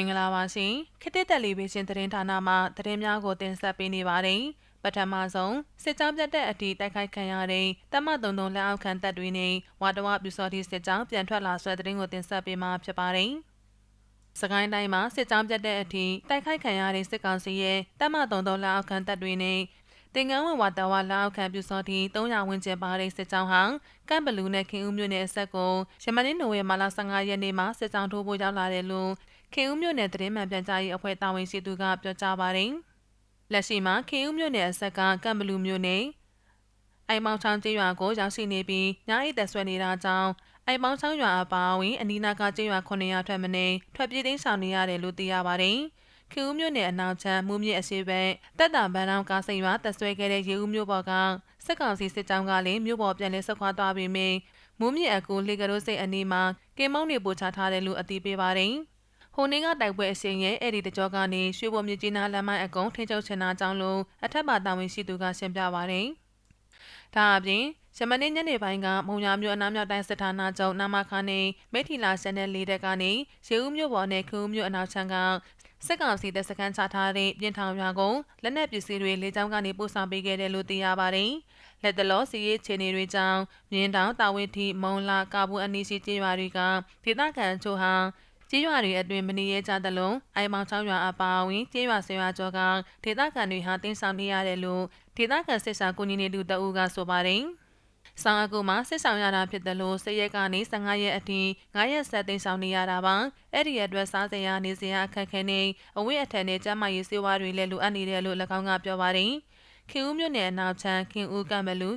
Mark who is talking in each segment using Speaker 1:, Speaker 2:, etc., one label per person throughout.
Speaker 1: င်္ဂလာပါရှင်ခေတ်သစ်တယ်လီဗီရှင်သတင်းဌာနမှသတင်းများကိုတင်ဆက်ပေးနေပါတယ်ပထမဆုံးစစ်ကြောင်းပြတ်တဲ့အထိတိုက်ခိုက်ခံရတဲ့တမတုံတုံလက်အောက်ခံတပ်တွေနဲ့ဝါတဝပြူစော်တီစစ်ကြောင်းပြန်ထွက်လာဆွဲသတင်းကိုတင်ဆက်ပေးမှာဖြစ်ပါတယ်စကိုင်းတိုင်းမှာစစ်ကြောင်းပြတ်တဲ့အထိတိုက်ခိုက်ခံရတဲ့စစ်ကောင်စီရဲ့တမတုံတုံလက်အောက်ခံတပ်တွေနဲ့ တင်ငန်းဝဝတဝလက်အောက်ခံပြူစောတီ300ဝန်းကျင်ပါတဲ့စစ်ကြောင်းဟာကမ်ဘလူးနဲ့ခင်ဦးမြို့နယ်အဆက်ကိုရမန်နိုဝင်ဘာလ15ရက်နေ့မှာစစ်ကြောင်းထိုးဖို့ရောက်လာတယ်လို့ခင်ဦးမြို့နယ်သတင်းမှန်ပြန်ကြားရေးအဖွဲ့တာဝန်ရှိသူကပြောကြားပါတယ်။လက်ရှိမှာခင်ဦးမြို့နယ်အဆက်ကကမ်ဘလူးမြို့နယ်အိမ်မောင်ချောင်းကျေးရွာကိုရောက်ရှိနေပြီးညအိတ်သက်ဆွဲနေတာကြောင့်အိမ်မောင်ချောင်းရွာအပါအဝင်အနီးနားကကျေးရွာ900ထွက်မနေထွက်ပြေးသိမ်းဆောင်နေရတယ်လို့သိရပါတယ်။ ခင်ဦးမြို့နယ်အနောက်ချမ်းမူးမြစ်အရှိဘက်တက်တာဗန်တောင်ကားစိန်ရွာတက်ဆွဲခဲ့တဲ့ရေဦးမြို့ပေါ်ကစစ်ကောင်စီစစ်ကြောင်းကလည်းမြို့ပေါ်ပြန်လည်ဆုတ်ခွာသွားပြီးမြမူးမြစ်အကူလေကရိုးစိတ်အနီးမှာကင်မောင်းတွေပို့ချထားတယ်လို့အသိပေးပါတယ်။ဟိုနေ့ကတိုက်ပွဲအရှင်ရဲ့အဲ့ဒီတကြောကနေရွှေဘုံမြကြီးနားလမ်းမအကုံထိချုပ်ချင်တာကြောင့်လို့အထက်ပါတာဝန်ရှိသူကရှင်းပြပါတယ်။ဒါအပြင်ရမနေ့ညနေပိုင်းကမုံရမြို့အနားမြောက်တိုင်းစစ်ဌာနချုပ်နာမခါနေမိထီလာရှန်နယ်လေးတက်ကနေရေဦးမြို့ပေါ်နဲ့ခူးမြို့အနောက်ချမ်းက စစ်ကောင်စီတပ်စခန်းချထားတဲ့ပြင်ထောင်ရွာကိုလက်နက်ပစ္စည်းတွေလေကြောင်းကနေပို့ဆောင်ပေးခဲ့တယ်လို့သိရပါတယ်။လက်တလောစီရေးခြေနေတွေကြောင့်မြင်းတောင်တာဝေတီမုံလာကာဘူးအနီးရှိကျေးရွာတွေကဒေသခံချို့ဟာကျေးရွာတွေအတွင်မနေရကြသလိုအိမ်မောင်ချောင်းရွာအပါအဝင်ကျေးရွာဆွေရွာကျော်ကဒေသခံတွေဟာတင်းဆောင်နေရတယ်လို့ဒေသခံစစ်စာကူညီနေသူတအူးကဆိုပါတယ်။ ဆောင်အကူမှာစစ်ဆောင်ရတာဖြစ်တယ်လို့စရက်ကနေ15ရက်အထိ9ရက်ဆက်သိမ်းဆောင်နေရတာပါ။အဲ့ဒီအတွက်စားစရာနေစရာအခက်ခဲနေအဝိအထက်နဲ့ကျန်းမာရေးစေဝါတွေလည်းလိုအပ်နေတယ်လို့၎င်းကပြောပါတယ်။ခင်ဦးမြို့နယ်အနောက်ချမ်းခင်ဦးကမလူ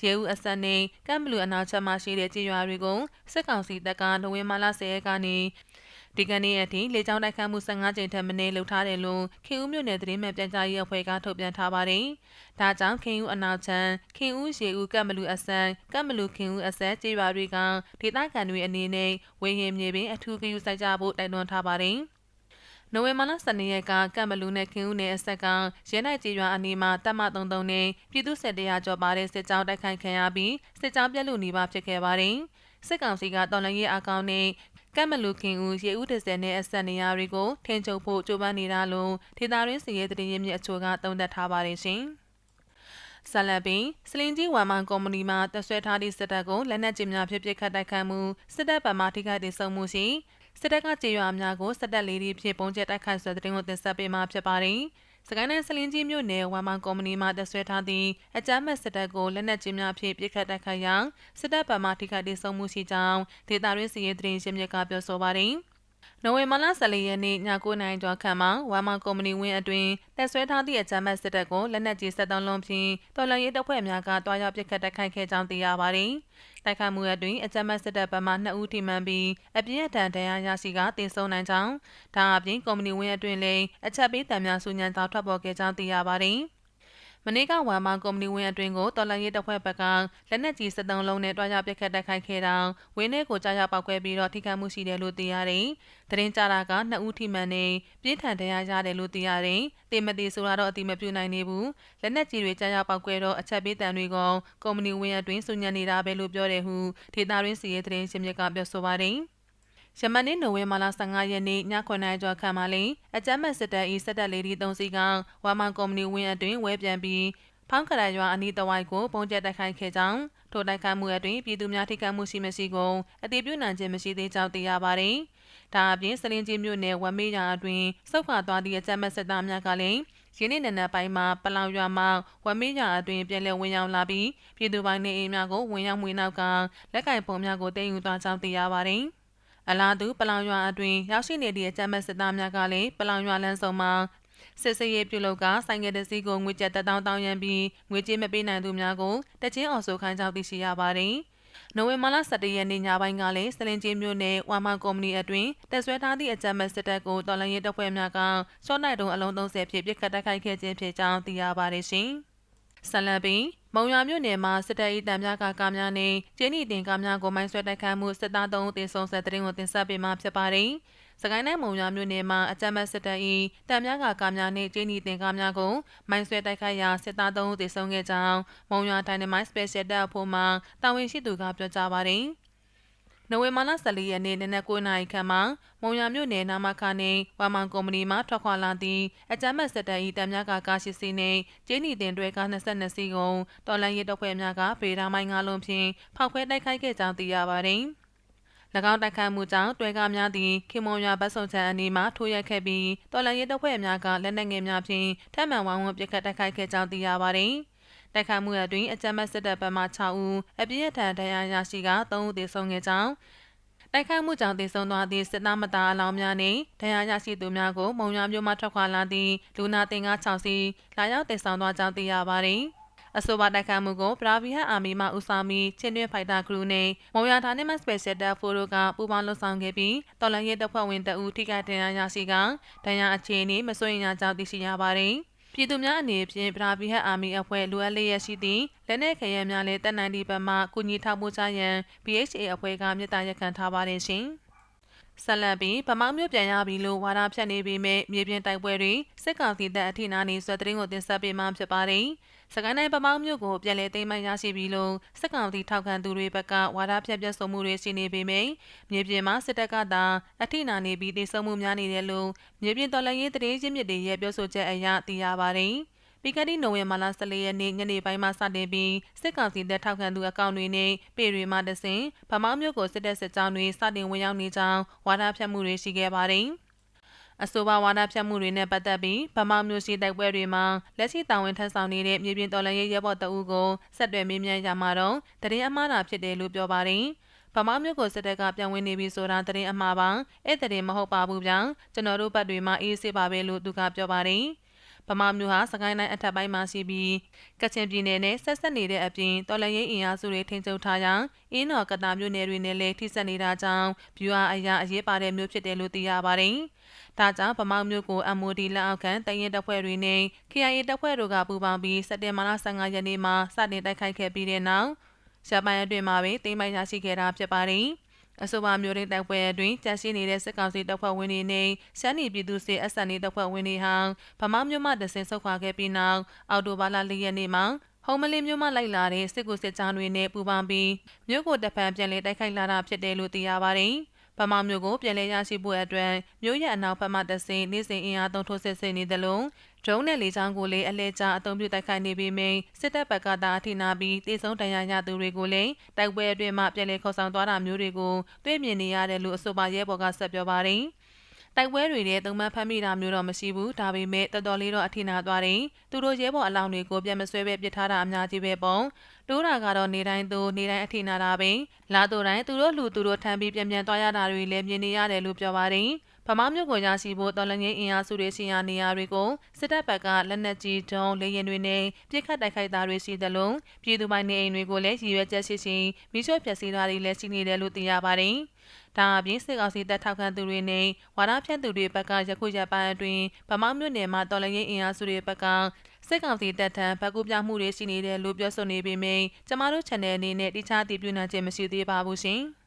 Speaker 1: ရဲဦးအဆက်နဲ့ကမ်ဘလူအနောက်ချက်မှရှိတဲ့ကြေးရွာတွေကိုစစ်ကောင်စီတပ်ကနိုဝင်ဘာလ10ရက်ကနေ ဒီကနေ့အထိလေကြောင်းတိုက်ခတ်မှု15ကြိမ်ထက်မနည်းလုပ်ထားတယ်လို့ခင်ဦးမြို့နယ်သတင်းမှန်ပြန်ကြားရေးအဖွဲ့ကထုတ်ပြန်ထားပါတယ်။ဒါကြောင့်ခင်ဦးအနောက်ချမ်းခင်ဦးရေဦးကပ်မလူအဆန်ကပ်မလူခင်ဦးအဆက်ကြေးရွာတွေကဒေသခံတွေအနေနဲ့ဝေဟင်မြေပင်အထူးဂရုစိုက်ကြဖို့တိုက်တွန်းထားပါတယ်။နိုဝင်ဘာလ12ရက်ကကမ်ဘလူးနဲ့ခင်ဦးနယ်အဆက်ကရဲနိုင်ကြီးရွာအနီးမှာတပ်မ33နဲ့ပြည်သူစစ်တရားကျော်ပါတဲ့စစ်ကြောင်းတိုက်ခိုက်ခံရပြီးစစ်ကြောင်းပြက်လူနေပါဖြစ်ခဲ့ပါတယ်။စစ်ကောင်စီကတော်လှန်ရေးအကောင့်နဲ့ ကမ်မလူခင်ဦးရေဦးတစဲနဲ့အဆက်နေရာတွေကိုထင်ချုပ်ဖို့ကြိုးပမ်းနေတာလို့ဒေတာရင်းစီရဲတည်ရင်းမြစ်အချို့ကသုံးသပ်ထားပါတယ်ရှင်။ဆလပင်စလင်ကြီးဝမ်မန်ကုမ္ပဏီမှတဆွဲထားသည့်စစ်တပ်ကိုလက်နက်ကြီးများဖြင့်ပစ်ခတ်တိုက်ခိုက်မှုစစ်တပ်ဗမာထိခိုက်ဒေဆုံးမှုရှိစစ်တပ်ကကြေးရွာများကိုစစ်တပ်လေးတွေဖြင့်ပုံကျက်တိုက်ခိုက်ဆွဲတဲ့တင်ကိုတင်ဆက်ပေးမှာဖြစ်ပါတယ်။ စကိုင်းတိုင်းစလင်းကြီးမြို့နယ်ဝမ်မောင်ကုမ္ပဏီမှတက်ဆွဲထားသည့်အကြမ်းမဲ့စစ်တပ်ကိုလက်နက်ကြီးများဖြင့်ပစ်ခတ်တိုက်ခိုက်ရာစစ်တပ်ဗမာထိခိုက်ဒေဆုံးမှုရှိကြောင်းဒေတာရင်းစီရေးသတင်းရှင်းမြစ်ကပြောဆိုပါတယ်။ နိုဝင်ဘာလ14ရက်နေ့ည9:00နာရီကျော်ခန့်မှာဝမ်မောင်ကုမ္ပဏီဝင်းအတွင်းတက်ဆွဲထားသည့်အကြမ်းဖက်စစ်တပ်ကိုလက်နက်ကြီး73လုံးဖြင့်တော်လှန်ရေးတပ်ဖွဲ့များကတွားရောက်ပစ်ခတ်တိုက်ခိုက်ခဲ့ကြောင်းသိရပါသည်။တိုက်ခိုက်မှုအတွင်းအကြမ်းဖက်စစ်တပ်ဘက်မှ2ဦးထိမှန်ပြီးအပြင်းအထန်ဒဏ်ရာရရှိကတင်ဆုံးနိုင်ကြောင်းဒါအပြင်ကုမ္ပဏီဝင်းအတွင်းလည်းအချက်ပေးတံများစုညံသောထွက်ပေါ်ခဲ့ကြောင်းသိရပါသည်။ မနေ့ကဝမ်မောင်ကုမ္ပဏီဝင်းအတွင်းကိုတော်လှန်ရေးတပ်ဖွဲ့ဘက်ကလက်နက်ကြီး73လုံးနဲ့တွားကြပစ်ခတ်တိုက်ခိုက်ခဲ့တာဝင်းထဲကိုကြားရောက်ပောက်ကွဲပြီးတော့ထိခိုက်မှုရှိတယ်လို့သိရတယ်။သတင်းကြတာကနှစ်ဦးထိမှန်နေပြင်းထန်တရားရတယ်လို့သိရတယ်။တေမတိဆိုတာတော့အတိမပြုနိုင်နေဘူး။လက်နက်ကြီးတွေကြားရောက်ပောက်ကွဲတော့အချက်ပေးတံတွေကကုမ္ပဏီဝင်းအတွင်းစုညံနေတာပဲလို့ပြောတယ်ဟုဒေတာရင်းစီရဲ့သတင်းရှင်းမြစ်ကပြောဆိုပါတယ်။ ယမန်နေ့နိုဝင်ဘာလ15ရက်နေ့ည9:00နာရီကျော်ခန့်မှာလင်အကြမ်းမဲ့စစ်တပ်၏စစ်တပ်လေးဒီ3စီးကဝမ်မန်ကုမ္ပဏီဝင်းအတွင်းဝဲပြန်ပြီးဖောင်းခရရွာအနီးတဝိုက်ကိုပုံကျက်တိုက်ခိုက်ခဲ့ကြောင်းထိုတိုက်ခိုက်မှုအတွင်းပြည်သူများထိခိုက်မှုရှိမရှိကိုအတည်ပြုနိုင်ခြင်းမရှိသေးကြောင်းသိရပါတယ်။ဒါအပြင်စလင်းကြီးမြို့နယ်ဝမ်မေးရွာအတွင်းစုပ်ခွာသွားသည့်အကြမ်းမဲ့စစ်သားများကလည်းရင်းနှီးနံနက်ပိုင်းမှာပလောင်ရွာမှာဝမ်မေးရွာအတွင်းပြည်လဲဝင်ရောက်လာပြီးပြည်သူပိုင်းနေအိမ်များကိုဝင်ရောက်မွေးနောက်ကလက်ကင်ပုံများကိုတင်ယူသွားကြောင်းသိရပါတယ်။ အလားတူပလောင်ရွာအတွင်းရောက်ရှိနေတဲ့အကြမ်းမဲ့စစ်သားများကလည်းပလောင်ရွာလမ်းဆောင်မှာစစ်စရေးပြုလုပ်ကဆိုင်ကယ်တစည်းကိုငွေကျပ်တောင်းတောင်းရန်ပြီးငွေကြေးမပေးနိုင်သူများကိုတချင်းအောင်ဆိုခိုင်းကြောင်းသိရှိရပါတယ်။နိုဝင်ဘာလ17ရက်နေ့ညပိုင်းကလည်းစလင်ကြီးမြို့နယ်ဝမ်မောင်ကုမ္ပဏီအတွင်းတက်ဆွဲထားသည့်အကြမ်းမဲ့စစ်တပ်ကိုတော်လှန်ရေးတပ်ဖွဲ့များကရှော့နိုင်တုံအလုံး30ဖြင့်ပစ်ခတ်တိုက်ခိုက်ခဲ့ခြင်းဖြစ်ကြောင်းသိရပါတယ်ရှင်။ဆလန်ပင် မုံရွာမြို့နယ်မှာစစ်တပ်၏တံများကကားများနဲ့ကျင်းဤတင်ကားများကိုမိုင်းဆွဲတိုက်ခိုက်မှုစစ်သား3ဦးတင်ဆုံးဆက်တဲ့ရင်ကိုတင်ဆက်ပေးမှာဖြစ်ပါတယ်။စကိုင်းတိုင်းမုံရွာမြို့နယ်မှာအကြမ်းဖက်စစ်တပ်၏တံများကကားများနဲ့ကျင်းဤတင်ကားများကိုမိုင်းဆွဲတိုက်ခိုက်ရာစစ်သား3ဦးတင်ဆုံးခဲ့ကြောင်းမုံရွာတိုင်းနမိုင်းစပယ်ရှယ်တပ်အဖို့မှတာဝန်ရှိသူကပြောကြားပါတယ်။ နိုဝင်ဘာလ14ရက်နေ့နနက်9:00နာရီခန့်မှာမုံရမြို့နယ်နာမခနှင့်ဝါမန်ကုမ္ပဏီမှထွက်ခွာလာသည့်အကြမ်းဖက်စစ်တပ်၏တပ်များကကားရှိစီနှင့်ကျင်းနီတင်တွဲကား22စီးကိုတော်လန်ရေးတပ်ဖွဲ့များကဗေဒာမိုင်းငါးလုံးဖြင့်ဖောက်ခွဲတိုက်ခိုက်ခဲ့ကြောင်းသိရပါသည်။၎င်းတိုက်ခိုက်မှုကြောင့်တွဲကားများသည်ခင်မုံရွာဘတ်ဆုံချန်အနီးမှထိုးရက်ခဲ့ပြီးတော်လန်ရေးတပ်ဖွဲ့များကလက်နက်ငယ်များဖြင့်ထပ်မံဝိုင်းဝန်းပစ်ခတ်တိုက်ခိုက်ခဲ့ကြောင်းသိရပါသည်။ တိုက်ခိုက်မှုအတွင်းအကြမ်းဖက်စစ်တပ်ဘက်မှ6ဦးအပြည့်အထန်ဒဏ်ရာရရှိက3ဦးသေဆုံးခဲ့ကြောင်းတိုက်ခိုက်မှုကြောင့်သေဆုံးသွားသည့်စစ်သားမသားအလောင်းများနှင့်ဒဏ်ရာရရှိသူများကိုမုံရွာမြို့မှထွက်ခွာလာသည့်လူနာတင်ကား6စီးလာရောက်တည်ဆောင်သွားကြောင်းသိရပါသည်။အဆိုပါတိုက်ခိုက်မှုကိုပရာဗီဟတ်အာမီမှဦးဆောင်ပြီးချင်းတွင်းဖိုက်တာဂရုနဲ့မုံရဌာနမှစပယ်ရှယ်တပ်ဖိုရိုကပူးပေါင်းလှုပ်ဆောင်ခဲ့ပြီးတော်လန်ရဲတပ်ဖွဲ့ဝင်တအူထိခိုက်ဒဏ်ရာရရှိကဒဏ်ရာအခြေအနေမစိုးရိမ်ရကြောင်းသိရှိရပါတယ်။ ပြည်သူများအနေဖြင့်ပရာဘီဟတ်အာမီအဖွဲ့လိုအပ်လျက်ရှိသည့်လက်နက်ခဲယမ်းများလည်းတက်နိုင်သည့်ဘက်မှကူညီထောက်ပို့ကြရန် BHA အဖွဲ့ကမြစ်တာရက်ခံထားပါတယ်ရှင်။ ဆက်လက်ပြီးဗမောင်းမျိုးပြန်ရပြီလို့ဝါဒဖြတ်နေပြီးမြမြေပြင်တိုက်ပွဲတွေစစ်ကောင်စီတပ်အထိနာနေဆွဲသတင်းကိုတင်ဆက်ပေးမှဖြစ်ပါတယ်။စကိုင်းတိုင်းပမောင်းမြို့ကိုပြည်လဲသိမ်းမှရရှိပြီးလို့စစ်ကောင်စီထောက်ခံသူတွေဘက်ကဝါဒဖြန့်ပြတ်ဆုံမှုတွေရှိနေပေမယ့်မြေပြင်မှာစစ်တပ်ကသာအထိနာနေပြီးတိစုံမှုများနေတယ်လို့မြေပြင်တော်လှန်ရေးတရေချင်းမြစ်တွေရဲ့ပြောဆိုချက်အရသိရပါတယ်။ ပီကတိနိုဝင်ဘာလ14ရက်နေ့ညနေပိုင်းမှာစတင်ပြီးစစ်ကောင်စီတပ်ထောက်ခံသူအကောင့်တွေနဲ့ပေတွေမှတဆင်ဗမောင်းမြို့ကိုစစ်တပ်စစ်ကြောင်းတွေစတင်ဝင်ရောက်နေကြောင်းဝါဒဖြန့်မှုတွေရှိခဲ့ပါတယ်။အဆိုပါဝါဒဖြတ်မှုတွေနဲ့ပတ်သက်ပြီးဗမာမျိုးရှိတိုက်ပွဲတွေမှာလက်ရှိတာဝန်ထမ်းဆောင်နေတဲ့မြေပြင်တော်လှန်ရေးရဲဘော်တအုပ်ကိုဆက်သွယ်မေးမြန်းရမှာတော့တရင်အမှားတာဖြစ်တယ်လို့ပြောပါတယ်ဗမာမျိုးကိုစစ်တပ်ကပြန်ဝင်နေပြီဆိုတာတရင်အမှားပါအဲ့တရင်မဟုတ်ပါဘူးဗျာကျွန်တော်တို့ဘက်တွေမှာအေးဆေးပါပဲလို့သူကပြောပါတယ် ဗမာမျိုးဟာစကိုင်းတိုင်းအထက်ပိုင်းမှာရှိပြီးကချင်ပြည်နယ်နဲ့ဆက်ဆက်နေတဲ့အပြင်တော်လရင်အင်အားစုတွေထိန်းချုပ်ထားရာအင်းတော်ကတာမျိုးနယ်တွေနဲ့လည်းထိစပ်နေတာကြောင့်ဗျူဟာအရာအရေးပါတဲ့မျိုးဖြစ်တယ်လို့သိရပါတယ်။ဒါကြောင့်ဗမောက်မျိုးကို MOD လက်အောက်ခံတရင်တပ်ဖွဲ့တွေနဲ့ KIA တပ်ဖွဲ့တို့ကပူးပေါင်းပြီးစက်တင်ဘာလ15ရက်နေ့မှာစတင်တိုက်ခိုက်ခဲ့ပြီးတဲ့နောက်ရပိုင်းအတွင်းမှာပဲတိမ့်ပိုင်ရရှိခဲ့တာဖြစ်ပါတယ်။ အဆိုပါမျိုးရင်းတိုက်ပွဲအတွင်းတပ်ရှိနေတဲ့စစ်ကောင်စီတပ်ဖွဲ့ဝင်တွေနဲ့ရှမ်းပြည်ပြည်သူစစ် SNA တပ်ဖွဲ့ဝင်တွေဟာဗမာမျိုးမှတဆင်ဆုတ်ခွာခဲ့ပြီးနောက်အော်တိုဘာလ၄ရက်နေ့မှာဟုံးမလင်းမျိုးမှလိုက်လာတဲ့စစ်ကူစစ်ကြောင်းတွေနဲ့ပူးပေါင်းပြီးမြို့ကိုတပ်ဖန်ပြန်လည်တိုက်ခိုက်လာတာဖြစ်တယ်လို့သိရပါတယ်။ဗမာမျိုးကိုပြန်လည်ရရှိဖို့အတွက်မြို့ရဲ့အနောက်ဘက်မှတဆင်နေ့စဉ်အင်အားသုံးထိုးစစ်ဆင်နေသလို ဒရုန်းနဲ့လေကြောင်းကိုလည်းအလဲကျအသုံးပြုတိုက်ခိုက်နေပြီးမြင်စစ်တပ်ဘက်ကသာအထိနာပြီးတေဆုံးတန်ရာရသူတွေကိုလည်းတိုက်ပွဲအတွင်းမှပြန်လည်ခေါ်ဆောင်သွားတာမျိုးတွေကိုတွေ့မြင်နေရတယ်လို့အဆိုပါရဲဘော်ကဆက်ပြောပါတယ်။တိုက်ပွဲတွေနဲ့သုံးမဖမ်းမိတာမျိုးတော့မရှိဘူးဒါပေမဲ့တော်တော်လေးတော့အထင်နာသွားတယ်သူတို့ရဲဘော်အလောင်းတွေကိုပြန်မဆွဲပဲပစ်ထားတာအများကြီးပဲပေါ့တိုးတာကတော့နေတိုင်းသူနေတိုင်းအထင်နာတာပဲလာသူတိုင်းသူတို့လူသူတို့ထမ်းပြီးပြန်ပြန်သွားရတာတွေလည်းမြင်နေရတယ်လို့ပြောပါတယ် ဗမာမျိုးကိုရရှိဖို့တော်လှန်ရေးအင်အားစုတွေစီယာနေရာတွေကိုစစ်တပ်ဘက်ကလက်နက်ကြီးဒုံးလေရင်တွေနဲ့ပြစ်ခတ်တိုက်ခိုက်တာတွေရှိသလိုပြည်သူပိုင်နေအိမ်တွေကိုလည်းရည်ရွယ်ချက်ရှိရှိမိချို့ဖျက်ဆီးတာတွေလည်းရှိနေတယ်လို့သိရပါတယ်။ဒါအပြင်စစ်ကောင်စီတပ်ထောက်ခံသူတွေနဲ့ဝါဒဖြန့်သူတွေဘက်ကရခုရပိုင်းအတွင်းဗမာမျိုးနယ်မှာတော်လှန်ရေးအင်အားစုတွေဘက်ကစစ်ကောင်စီတပ်ထံဗကူပြမှုတွေရှိနေတယ်လို့ပြောဆိုနေပေမယ့်ကျမတို့ channel အနေနဲ့တခြားတည်ပြုနိုင်ခြင်းမရှိသေးပါဘူးရှင်။